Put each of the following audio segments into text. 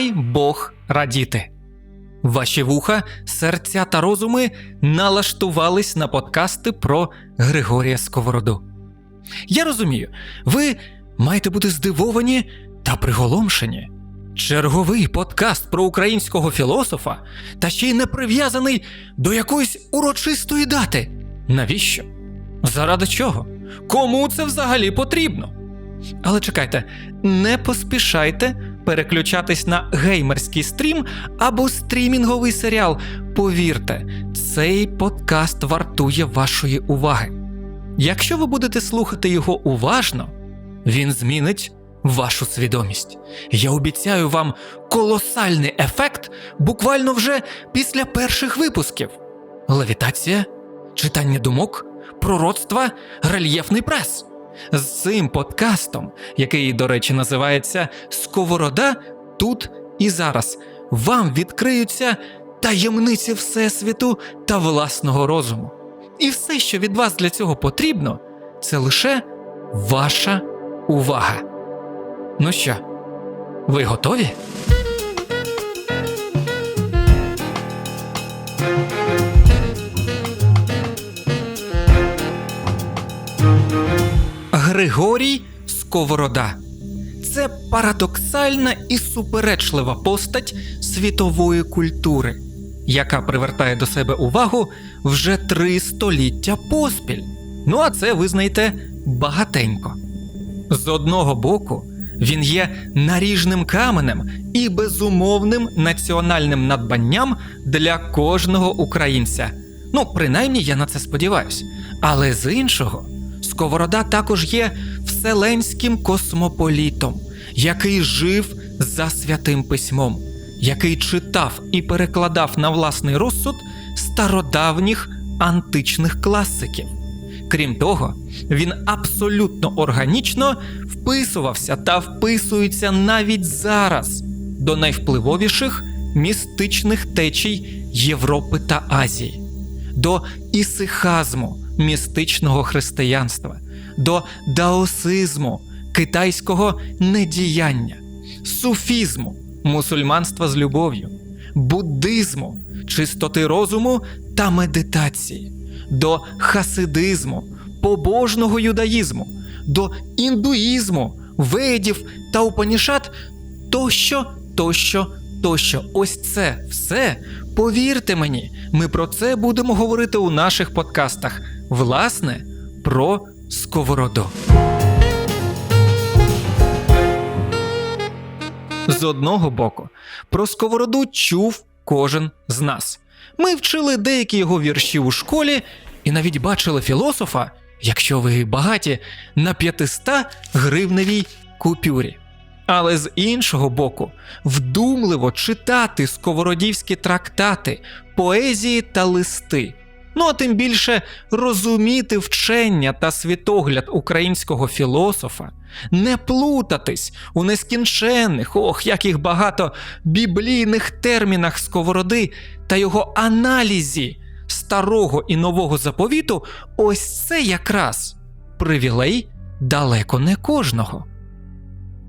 дай Бог радіти. Ваші вуха, серця та розуми налаштувались на подкасти про Григорія Сковороду. Я розумію, ви маєте бути здивовані та приголомшені. Черговий подкаст про українського філософа та ще й не прив'язаний до якоїсь урочистої дати. Навіщо? Заради чого? Кому це взагалі потрібно? Але чекайте, не поспішайте переключатись на геймерський стрім або стрімінговий серіал. Повірте, цей подкаст вартує вашої уваги. Якщо ви будете слухати його уважно, він змінить вашу свідомість. Я обіцяю вам колосальний ефект буквально вже після перших випусків: левітація, читання думок, пророцтва, рельєфний прес. З цим подкастом, який, до речі, називається Сковорода тут і зараз, вам відкриються таємниці Всесвіту та власного розуму. І все, що від вас для цього потрібно, це лише ваша увага. Ну що, ви готові? Григорій Сковорода. Це парадоксальна і суперечлива постать світової культури, яка привертає до себе увагу вже три століття поспіль. Ну а це визнайте багатенько. З одного боку, він є наріжним каменем і безумовним національним надбанням для кожного українця. Ну, принаймні я на це сподіваюся. Але з іншого, Сковорода також є вселенським космополітом, який жив за святим письмом, який читав і перекладав на власний розсуд стародавніх античних класиків. Крім того, він абсолютно органічно вписувався та вписується навіть зараз до найвпливовіших містичних течій Європи та Азії, до ісихазму містичного християнства, до даосизму китайського недіяння, суфізму мусульманства з любов'ю, буддизму, чистоти розуму та медитації, до хасидизму, побожного юдаїзму, до індуїзму, ведів та упанішат тощо, тощо, тощо. Ось це все. Повірте мені, ми про це будемо говорити у наших подкастах. Власне, про сковороду. З одного боку, про сковороду чув кожен з нас. Ми вчили деякі його вірші у школі і навіть бачили філософа, якщо ви багаті, на 500 гривневій купюрі. Але з іншого боку, вдумливо читати сковородівські трактати, поезії та листи. Ну а тим більше розуміти вчення та світогляд українського філософа, не плутатись у нескінченних, ох, як їх багато біблійних термінах сковороди та його аналізі старого і нового заповіту, ось це якраз привілей далеко не кожного.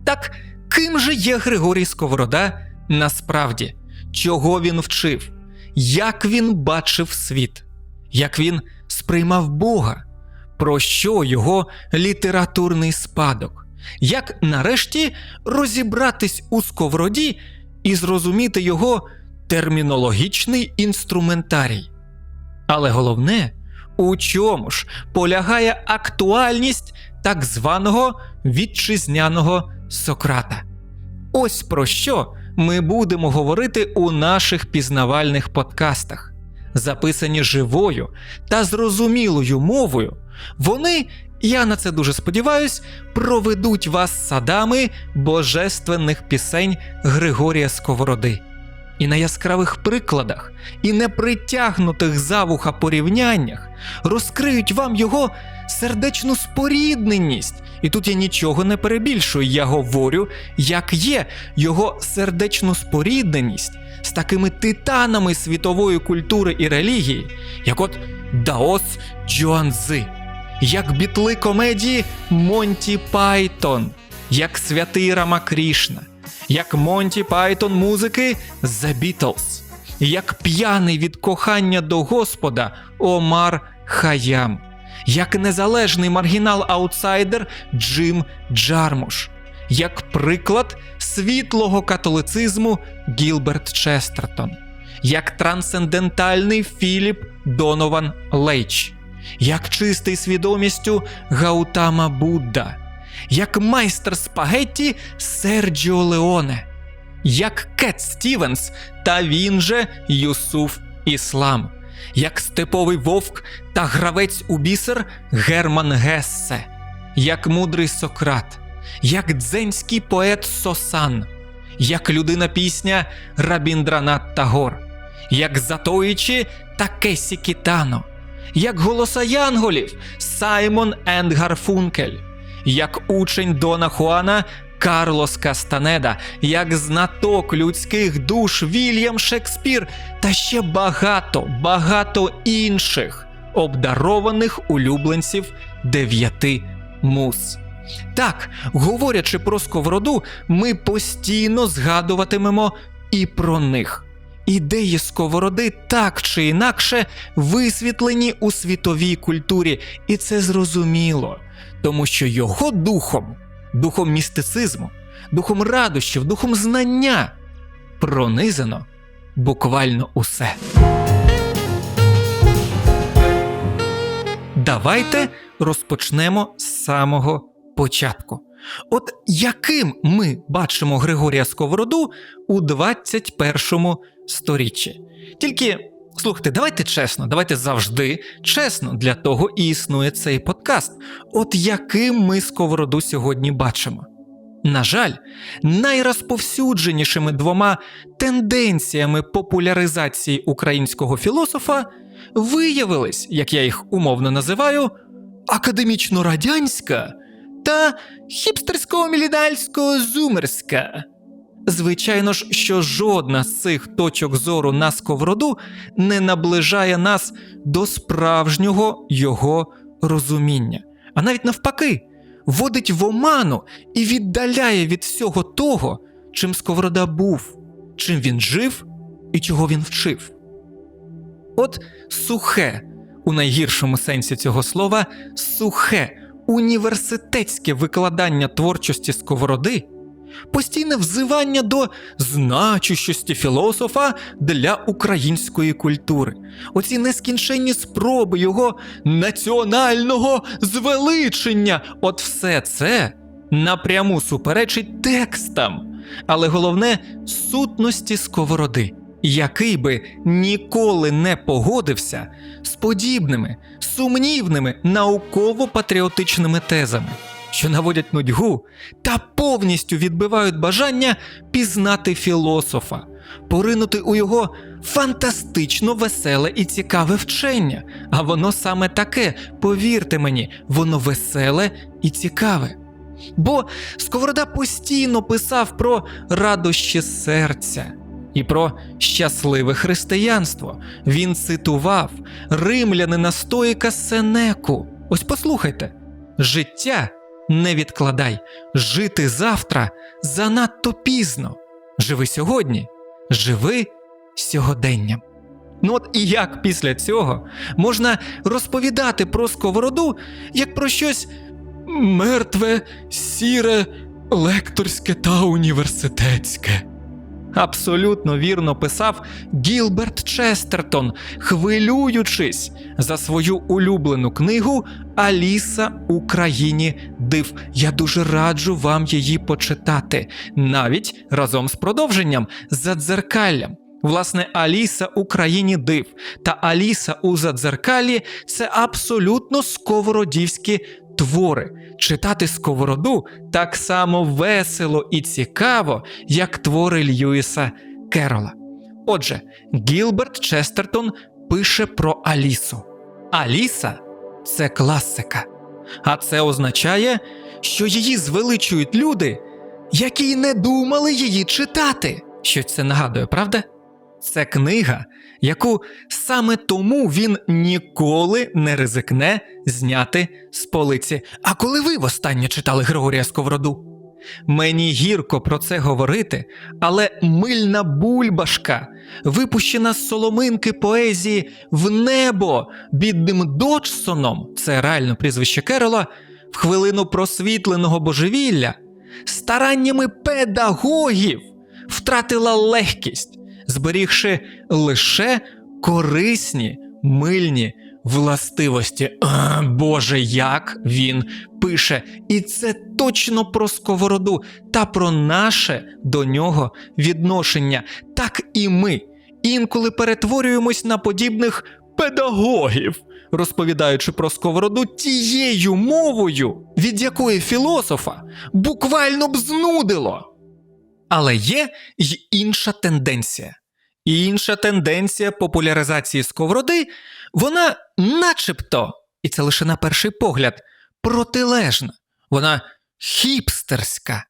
Так ким же є Григорій Сковорода насправді, чого він вчив, як він бачив світ, як він сприймав Бога, про що його літературний спадок, як нарешті розібратись у сковороді і зрозуміти його термінологічний інструментарій. Але головне, у чому ж полягає актуальність так званого вітчизняного Сократа. Ось про що ми будемо говорити у наших пізнавальних подкастах. Записані живою та зрозумілою мовою, вони, я на це дуже сподіваюсь, проведуть вас садами божественних пісень Григорія Сковороди. І на яскравих прикладах, і непритягнутих за вуха порівняннях розкриють вам його сердечну спорідненість. І тут я нічого не перебільшую, я говорю, як є його сердечну спорідненість з такими титанами світової культури і релігії, як от Даос Джуанзи, як бітли комедії Монті Пайтон, як святий Рама Крішна, як Монті Пайтон музики The Beatles, як п'яний від кохання до Господа Омар Хаям, як незалежний маргінал-аутсайдер Джим Джармуш, як приклад світлого католицизму Гілберт Честертон, як трансцендентальний Філіп Донован Лейч, як чистий свідомістю Гаутама Будда, як майстер спагетті Серджіо Леоне, як Кет Стівенс та він же Юсуф Іслам, як степовий вовк та гравець у бісер Герман Гессе, як мудрий Сократ, як дзенський поет Сосан, як людина пісня Рабіндранат Тагор, як Затоїчі та Кесі Кітано, як голоса янголів Саймон енд Гарфункель, як учень Дона Хуана Карлос Кастанеда, як знаток людських душ Вільям Шекспір та ще багато, багато інших обдарованих улюбленців дев'яти мус. Так, говорячи про сковороду, ми постійно згадуватимемо і про них. Ідеї сковороди так чи інакше висвітлені у світовій культурі, і це зрозуміло, тому що його духом, духом містицизму, духом радощів, духом знання пронизано буквально усе. Давайте розпочнемо з самого початку. От яким ми бачимо Григорія Сковороду у 21 сторіччі? Тільки слухайте, давайте чесно, давайте завжди чесно, для того і існує цей подкаст. От яким ми Сковороду сьогодні бачимо? На жаль, найрозповсюдженішими двома тенденціями популяризації українського філософа виявились, як я їх умовно називаю, академічно-радянська та хіпстерсько-мілідальсько-зумерська. Звичайно ж, що жодна з цих точок зору на сковороду не наближає нас до справжнього його розуміння, а навіть навпаки, вводить в оману і віддаляє від всього того, чим сковорода був, чим він жив і чого він вчив. От сухе, у найгіршому сенсі цього слова, сухе університетське викладання творчості сковороди, постійне взивання до значущості філософа для української культури, оці нескінченні спроби його національного звеличення, от все це напряму суперечить текстам, але головне сутності сковороди. Який би ніколи не погодився з подібними сумнівними науково-патріотичними тезами, що наводять нудьгу та повністю відбивають бажання пізнати філософа, поринути у його фантастично веселе і цікаве вчення. А воно саме таке, повірте мені, воно веселе і цікаве. Бо Сковорода постійно писав про радощі серця і про щасливе християнство. Він цитував римлянина стоїка Сенеку. Ось послухайте: життя не відкладай, жити завтра занадто пізно. Живи сьогодні, живи сьогоденням. Ну от і як після цього можна розповідати про сковороду як про щось мертве, сіре, лекторське та університетське. Абсолютно вірно писав Гілберт Честертон, хвилюючись за свою улюблену книгу Аліса у країні див. Я дуже раджу вам її почитати, навіть разом з продовженням задзеркаллям. Власне, Аліса у країні див та Аліса у задзеркалі це абсолютно сковородівські твори. Читати сковороду так само весело і цікаво, як твори Льюіса Керола. Отже, Гілберт Честертон пише про Алісу. Аліса це класика. А це означає, що її звеличують люди, які не думали її читати. Що це нагадує, правда? Це книга, яку саме тому він ніколи не ризикне зняти з полиці. А коли ви востаннє читали Григорія Сковороду? Мені гірко про це говорити, але мильна бульбашка, випущена з соломинки поезії в небо бідним Доджсоном, це реально прізвище Керола, в хвилину просвітленого божевілля, стараннями педагогів втратила легкість, зберігши лише корисні мильні властивості. А, Боже, як він пише. І це точно про сковороду та про наше до нього відношення. Так і ми інколи перетворюємось на подібних педагогів, розповідаючи про сковороду тією мовою, від якої філософа буквально б знудило. Але є й інша тенденція. І інша тенденція популяризації сковороди, вона начебто, і це лише на перший погляд, протилежна, вона хіпстерська.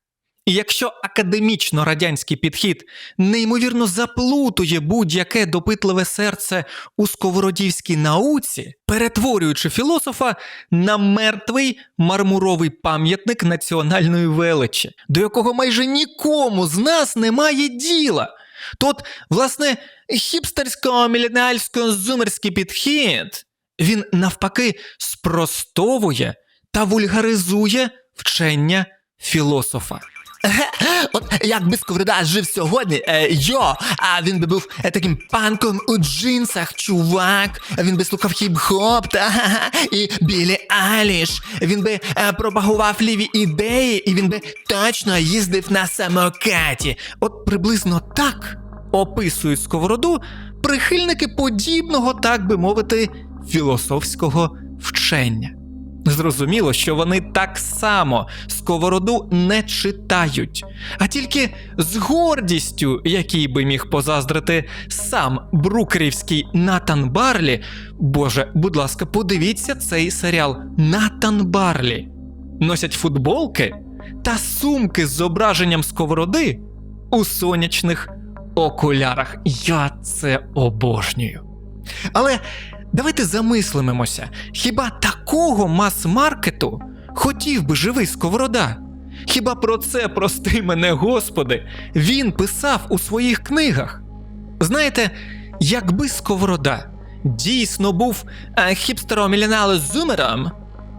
І якщо академічно радянський підхід неймовірно заплутує будь-яке допитливе серце у сковородівській науці, перетворюючи філософа на мертвий мармуровий пам'ятник національної величі, до якого майже нікому з нас немає діла. Тут, власне, хіпстерсько-мілінеальсько-зумерський підхід, він навпаки спростовує та вульгаризує вчення філософа. От якби Сковорода жив сьогодні, е, йо, а він би був е, таким панком у джинсах, чувак. Він би слухав хіп-хоп та і білі Аліш. Він би е, пропагував ліві ідеї, і він би точно їздив на самокаті. От приблизно так описують сковороду прихильники подібного, так би мовити, філософського вчення. Зрозуміло, що вони так само сковороду не читають, а тільки з гордістю, який би міг позаздрити сам брукерівський Натан Барлі. Боже, будь ласка, подивіться цей серіал Натан Барлі. Носять футболки та сумки з зображенням сковороди у сонячних окулярах. Я це обожнюю. Але давайте замислимося, хіба такого мас-маркету хотів би живий сковорода? Хіба про це, прости мене, Господи, він писав у своїх книгах? Знаєте, якби сковорода дійсно був е, хіпстером-міліналезумером,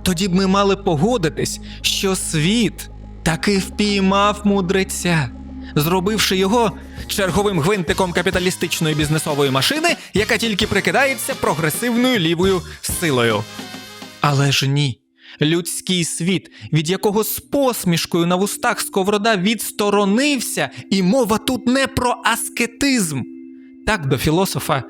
тоді б ми мали погодитись, що світ таки впіймав мудреця, зробивши його черговим гвинтиком капіталістичної бізнесової машини, яка тільки прикидається прогресивною лівою силою. Але ж ні. Людський світ, від якого з посмішкою на вустах сковорода відсторонився, і мова тут не про аскетизм. Так до філософа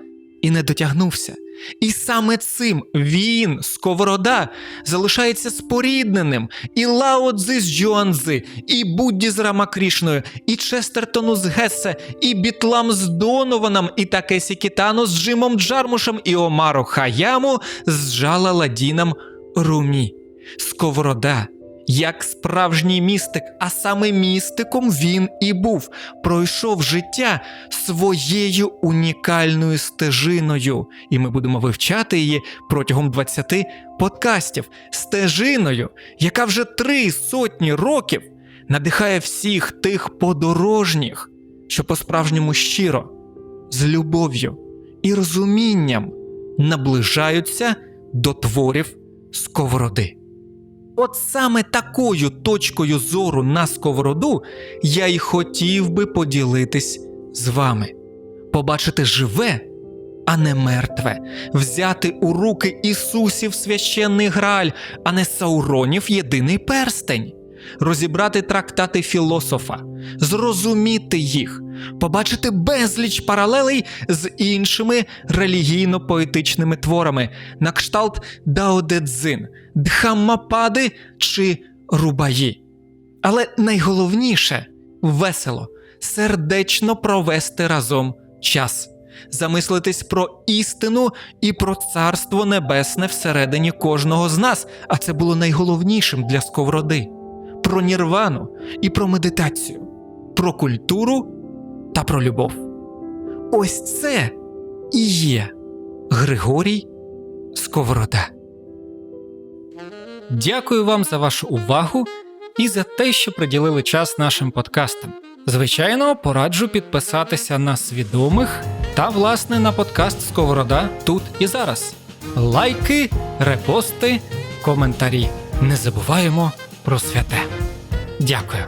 і не дотягнувся. І саме цим він, сковорода, залишається спорідненим і Лао Цзи з Джуанзи, і Будді з Рамакрішною, і Честертону з Гессе, і Бітлам з Донованом, і Такесі Кітано з Джимом Джармушем, і Омаро Хаяму з Джалаладіном Румі. Сковорода, як справжній містик, а саме містиком він і був, пройшов життя своєю унікальною стежиною, і ми будемо вивчати її протягом 20 подкастів. Стежиною, яка вже три сотні років надихає всіх тих подорожніх, що по-справжньому щиро, з любов'ю і розумінням наближаються до творів сковороди. От саме такою точкою зору на сковороду я й хотів би поділитись з вами, побачити живе, а не мертве, взяти у руки Ісусів священний граль, а не Сауронів єдиний перстень, розібрати трактати філософа, зрозуміти їх, побачити безліч паралелей з іншими релігійно-поетичними творами, на кшталт Дао Де Цзин, Дхаммапади чи Рубаї. Але найголовніше весело, сердечно провести разом час, замислитись про істину і про царство небесне всередині кожного з нас, а це було найголовнішим для сковороди, про нірвану і про медитацію, про культуру та про любов. Ось це і є Григорій Сковорода. Дякую вам за вашу увагу і за те, що приділили час нашим подкастам. Звичайно, пораджу підписатися на свідомих та, власне, на подкаст Сковорода тут і зараз. Лайки, репости, коментарі. Не забуваємо про святе. Дякую.